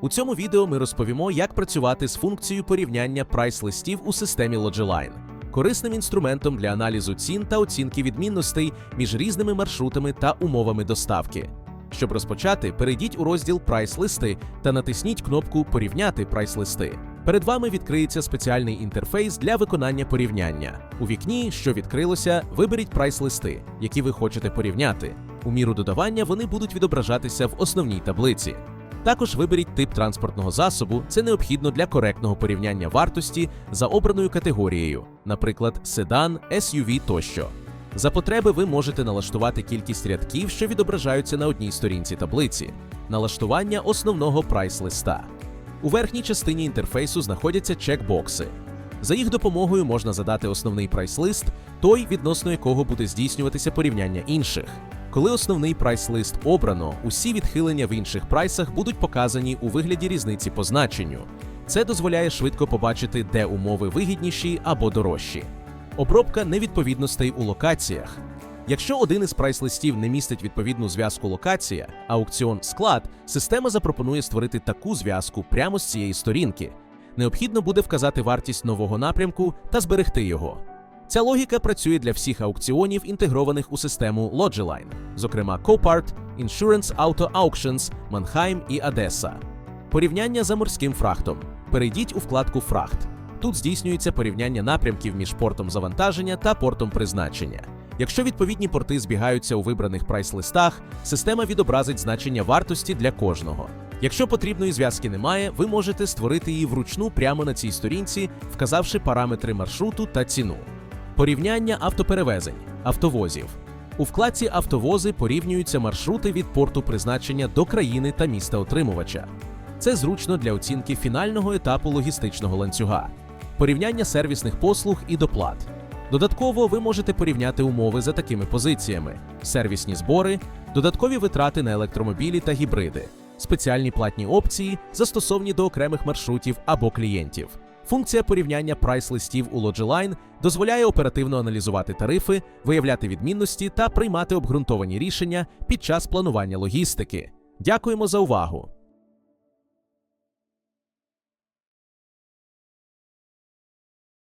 У цьому відео ми розповімо, як працювати з функцією порівняння прайс-листів у системі Logiline, корисним інструментом для аналізу цін та оцінки відмінностей між різними маршрутами та умовами доставки. Щоб розпочати, перейдіть у розділ Прайс-листи та натисніть кнопку Порівняти прайс-листи. Перед вами відкриється спеціальний інтерфейс для виконання порівняння. У вікні, що відкрилося, виберіть прайс-листи, які ви хочете порівняти. У міру додавання вони будуть відображатися в основній таблиці. Також виберіть тип транспортного засобу, це необхідно для коректного порівняння вартості за обраною категорією, наприклад, седан, SUV тощо. За потреби ви можете налаштувати кількість рядків, що відображаються на одній сторінці таблиці, налаштування основного прайс-листа. У верхній частині інтерфейсу знаходяться чекбокси. За їх допомогою можна задати основний прайс-лист, той, відносно якого буде здійснюватися порівняння інших. Коли основний прайс-лист обрано, усі відхилення в інших прайсах будуть показані у вигляді різниці по значенню. Це дозволяє швидко побачити, де умови вигідніші або дорожчі. Обробка невідповідностей у локаціях. Якщо один із прайс-листів не містить відповідну зв'язку локація, аукціон склад, система запропонує створити таку зв'язку прямо з цієї сторінки. Необхідно буде вказати вартість нового напрямку та зберегти його. Ця логіка працює для всіх аукціонів, інтегрованих у систему Logiline, зокрема Copart, Insurance Auto Auctions, Mannheim і Одеса. Порівняння за морським фрахтом. Перейдіть у вкладку Фрахт. Тут здійснюється порівняння напрямків між портом завантаження та портом призначення. Якщо відповідні порти збігаються у вибраних прайс-листах, система відобразить значення вартості для кожного. Якщо потрібної зв'язки немає, ви можете створити її вручну прямо на цій сторінці, вказавши параметри маршруту та ціну. Порівняння автоперевезень, автовозів. У вкладці Автовози порівнюються маршрути від порту призначення до країни та міста отримувача. Це зручно для оцінки фінального етапу логістичного ланцюга, порівняння сервісних послуг і доплат. Додатково ви можете порівняти умови за такими позиціями: сервісні збори, додаткові витрати на електромобілі та гібриди, спеціальні платні опції, застосовні до окремих маршрутів або клієнтів. Функція порівняння прайс-листів у Logiline дозволяє оперативно аналізувати тарифи, виявляти відмінності та приймати обґрунтовані рішення під час планування логістики. Дякуємо за увагу!